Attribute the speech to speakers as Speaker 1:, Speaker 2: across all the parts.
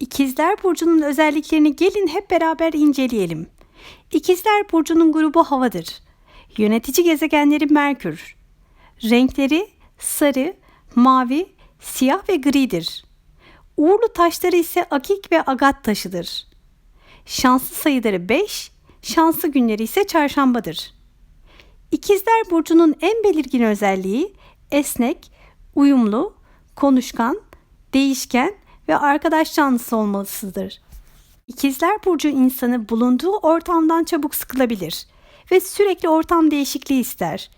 Speaker 1: İkizler Burcu'nun özelliklerini gelin hep beraber inceleyelim. İkizler Burcu'nun grubu havadır. Yönetici gezegenleri Merkür. Renkleri sarı, mavi, siyah ve gridir. Uğurlu taşları ise akik ve agat taşıdır. Şanslı sayıları 5, şanslı günleri ise çarşambadır. İkizler Burcu'nun en belirgin özelliği esnek, uyumlu, konuşkan, değişken ve arkadaş canlısı olmasıdır. İkizler Burcu insanı bulunduğu ortamdan çabuk sıkılabilir ve sürekli ortam değişikliği ister.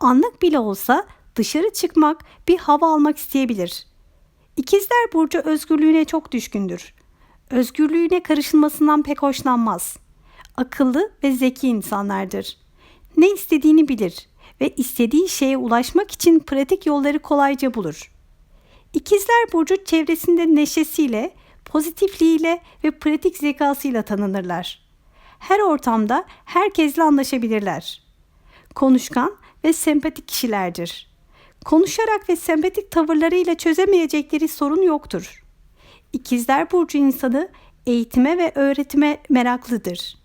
Speaker 1: Anlık bile olsa dışarı çıkmak, bir hava almak isteyebilir. İkizler Burcu özgürlüğüne çok düşkündür. Özgürlüğüne karışılmasından pek hoşlanmaz. Akıllı ve zeki insanlardır. Ne istediğini bilir ve istediği şeye ulaşmak için pratik yolları kolayca bulur. İkizler Burcu çevresinde neşesiyle, pozitifliğiyle ve pratik zekasıyla tanınırlar. Her ortamda herkesle anlaşabilirler. Konuşkan ve sempatik kişilerdir. Konuşarak ve sempatik tavırlarıyla çözemeyecekleri sorun yoktur. İkizler Burcu insanı eğitime ve öğretime meraklıdır.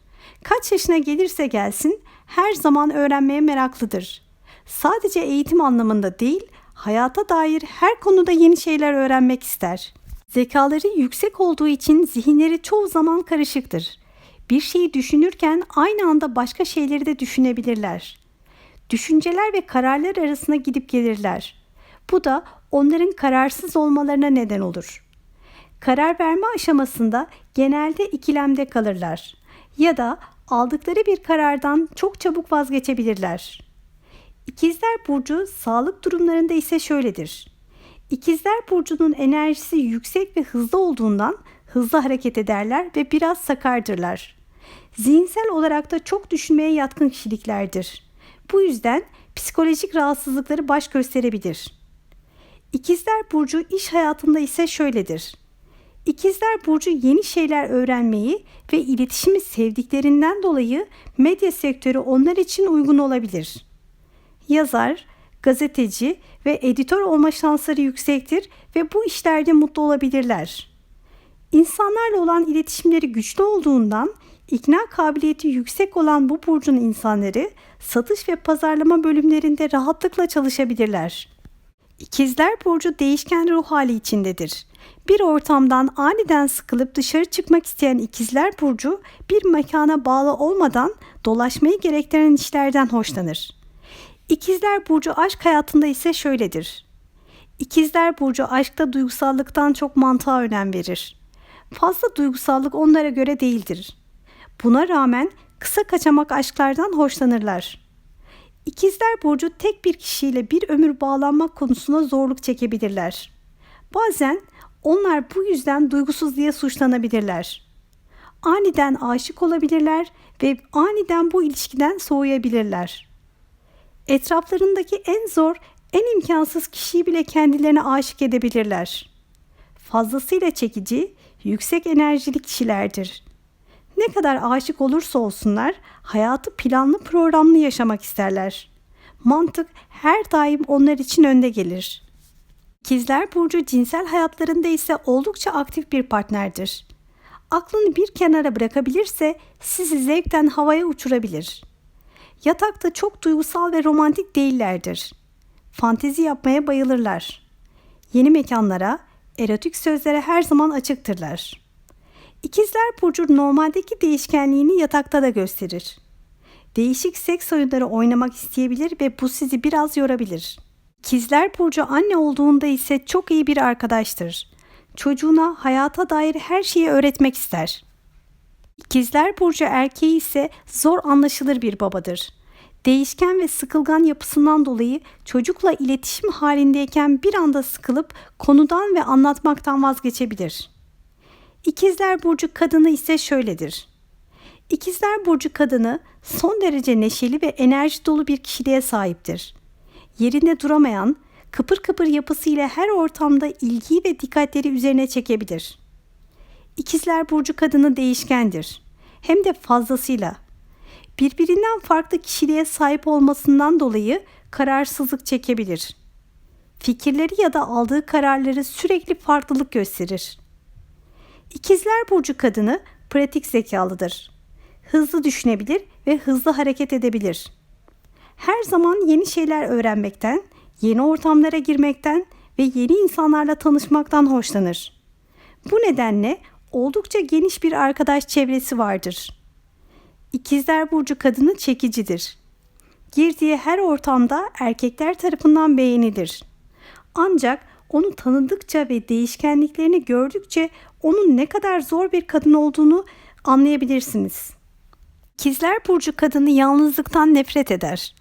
Speaker 1: Kaç yaşına gelirse gelsin her zaman öğrenmeye meraklıdır. Sadece eğitim anlamında değil, hayata dair her konuda yeni şeyler öğrenmek ister. Zekaları yüksek olduğu için zihinleri çoğu zaman karışıktır. Bir şeyi düşünürken aynı anda başka şeyleri de düşünebilirler. Düşünceler ve kararlar arasında gidip gelirler. Bu da onların kararsız olmalarına neden olur. Karar verme aşamasında genelde ikilemde kalırlar ya da aldıkları bir karardan çok çabuk vazgeçebilirler. İkizler Burcu sağlık durumlarında ise şöyledir. İkizler Burcu'nun enerjisi yüksek ve hızlı olduğundan hızlı hareket ederler ve biraz sakardırlar. Zihinsel olarak da çok düşünmeye yatkın kişiliklerdir. Bu yüzden psikolojik rahatsızlıkları baş gösterebilir. İkizler Burcu iş hayatında ise şöyledir. İkizler Burcu yeni şeyler öğrenmeyi ve iletişimi sevdiklerinden dolayı medya sektörü onlar için uygun olabilir. Yazar, gazeteci ve editör olma şansları yüksektir ve bu işlerde mutlu olabilirler. İnsanlarla olan iletişimleri güçlü olduğundan ikna kabiliyeti yüksek olan bu burcun insanları satış ve pazarlama bölümlerinde rahatlıkla çalışabilirler. İkizler burcu değişken ruh hali içindedir. Bir ortamdan aniden sıkılıp dışarı çıkmak isteyen ikizler burcu bir mekana bağlı olmadan dolaşmayı gerektiren işlerden hoşlanır. İkizler burcu aşk hayatında ise şöyledir. İkizler burcu aşkta duygusallıktan çok mantığa önem verir. Fazla duygusallık onlara göre değildir. Buna rağmen kısa kaçamak aşklardan hoşlanırlar. İkizler burcu tek bir kişiyle bir ömür bağlanmak konusunda zorluk çekebilirler. Bazen onlar bu yüzden duygusuz diye suçlanabilirler. Aniden aşık olabilirler ve aniden bu ilişkiden soğuyabilirler. Etraflarındaki en zor, en imkansız kişiyi bile kendilerine aşık edebilirler. Fazlasıyla çekici, yüksek enerjili kişilerdir. Ne kadar aşık olursa olsunlar hayatı planlı programlı yaşamak isterler. Mantık her daim onlar için önde gelir. İkizler Burcu cinsel hayatlarında ise oldukça aktif bir partnerdir. Aklını bir kenara bırakabilirse sizi zevkten havaya uçurabilir. Yatakta çok duygusal ve romantik değillerdir. Fantezi yapmaya bayılırlar. Yeni mekanlara, erotik sözlere her zaman açıktırlar. İkizler Burcu normaldeki değişkenliğini yatakta da gösterir. Değişik seks oyunları oynamak isteyebilir ve bu sizi biraz yorabilir. İkizler Burcu anne olduğunda ise çok iyi bir arkadaştır. Çocuğuna hayata dair her şeyi öğretmek ister. İkizler Burcu erkeği ise zor anlaşılır bir babadır. Değişken ve sıkılgan yapısından dolayı çocukla iletişim halindeyken bir anda sıkılıp konudan ve anlatmaktan vazgeçebilir. İkizler Burcu kadını ise şöyledir. İkizler Burcu kadını son derece neşeli ve enerji dolu bir kişiliğe sahiptir. Yerinde duramayan, kıpır kıpır yapısıyla her ortamda ilgiyi ve dikkatleri üzerine çekebilir. İkizler Burcu kadını değişkendir. Hem de fazlasıyla. Birbirinden farklı kişiliğe sahip olmasından dolayı kararsızlık çekebilir. Fikirleri ya da aldığı kararları sürekli farklılık gösterir İkizler Burcu kadını pratik zekalıdır. Hızlı düşünebilir ve hızlı hareket edebilir. Her zaman yeni şeyler öğrenmekten, yeni ortamlara girmekten ve yeni insanlarla tanışmaktan hoşlanır. Bu nedenle oldukça geniş bir arkadaş çevresi vardır. İkizler Burcu kadını çekicidir. Girdiği her ortamda erkekler tarafından beğenilir. Ancak onu tanıdıkça ve değişkenliklerini gördükçe onun ne kadar zor bir kadın olduğunu anlayabilirsiniz. İkizler Burcu kadını yalnızlıktan nefret eder.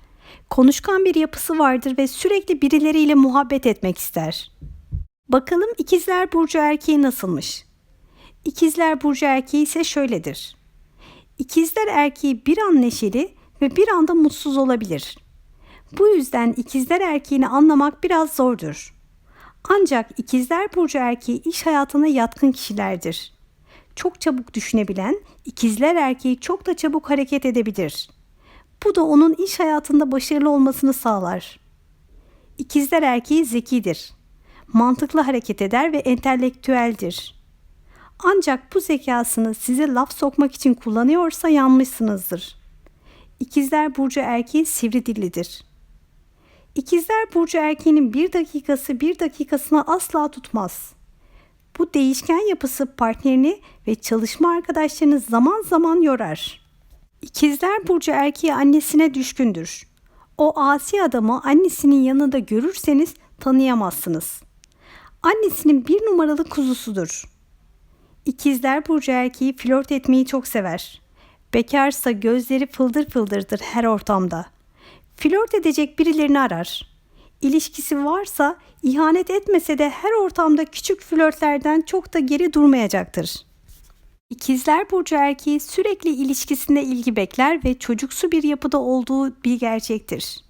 Speaker 1: Konuşkan bir yapısı vardır ve sürekli birileriyle muhabbet etmek ister. Bakalım İkizler Burcu erkeği nasılmış? İkizler Burcu erkeği ise şöyledir. İkizler erkeği bir an neşeli ve bir anda mutsuz olabilir. Bu yüzden ikizler erkeğini anlamak biraz zordur. Ancak ikizler burcu erkeği iş hayatına yatkın kişilerdir. Çok çabuk düşünebilen, ikizler erkeği çok da çabuk hareket edebilir. Bu da onun iş hayatında başarılı olmasını sağlar. İkizler erkeği zekidir. Mantıklı hareket eder ve entelektüeldir. Ancak bu zekasını size laf sokmak için kullanıyorsa yanmışsınızdır. İkizler burcu erkeği sivri dillidir. İkizler burcu erkeğinin bir dakikası bir dakikasına asla tutmaz. Bu değişken yapısı partnerini ve çalışma arkadaşlarını zaman zaman yorar. İkizler burcu erkeği annesine düşkündür. O asi adamı annesinin yanında görürseniz tanıyamazsınız. Annesinin bir numaralı kuzusudur. İkizler burcu erkeği flört etmeyi çok sever. Bekarsa gözleri fıldır fıldırdır her ortamda. Flört edecek birilerini arar. İlişkisi varsa ihanet etmese de her ortamda küçük flörtlerden çok da geri durmayacaktır. İkizler burcu erkeği sürekli ilişkisinde ilgi bekler ve çocuksu bir yapıda olduğu bir gerçektir.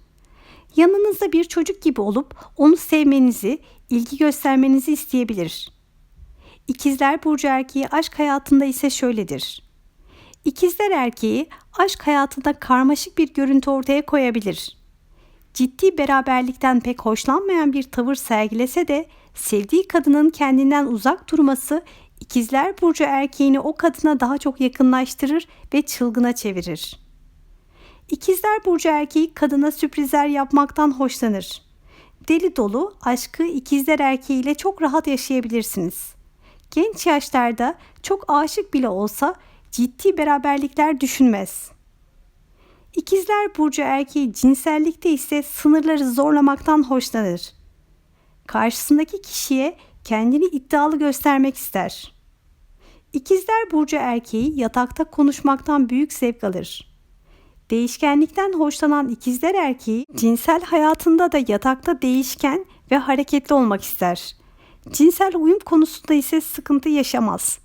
Speaker 1: Yanınızda bir çocuk gibi olup onu sevmenizi, ilgi göstermenizi isteyebilir. İkizler burcu erkeği aşk hayatında ise şöyledir. İkizler erkeği aşk hayatında karmaşık bir görüntü ortaya koyabilir. Ciddi beraberlikten pek hoşlanmayan bir tavır sergilese de sevdiği kadının kendinden uzak durması İkizler burcu erkeğini o kadına daha çok yakınlaştırır ve çılgına çevirir. İkizler burcu erkeği kadına sürprizler yapmaktan hoşlanır. Deli dolu aşkı ikizler erkeğiyle çok rahat yaşayabilirsiniz. Genç yaşlarda çok aşık bile olsa ciddi beraberlikler düşünmez. İkizler burcu erkeği cinsellikte ise sınırları zorlamaktan hoşlanır. Karşısındaki kişiye kendini iddialı göstermek ister. İkizler burcu erkeği yatakta konuşmaktan büyük zevk alır. Değişkenlikten hoşlanan ikizler erkeği cinsel hayatında da yatakta değişken ve hareketli olmak ister. Cinsel uyum konusunda ise sıkıntı yaşamaz.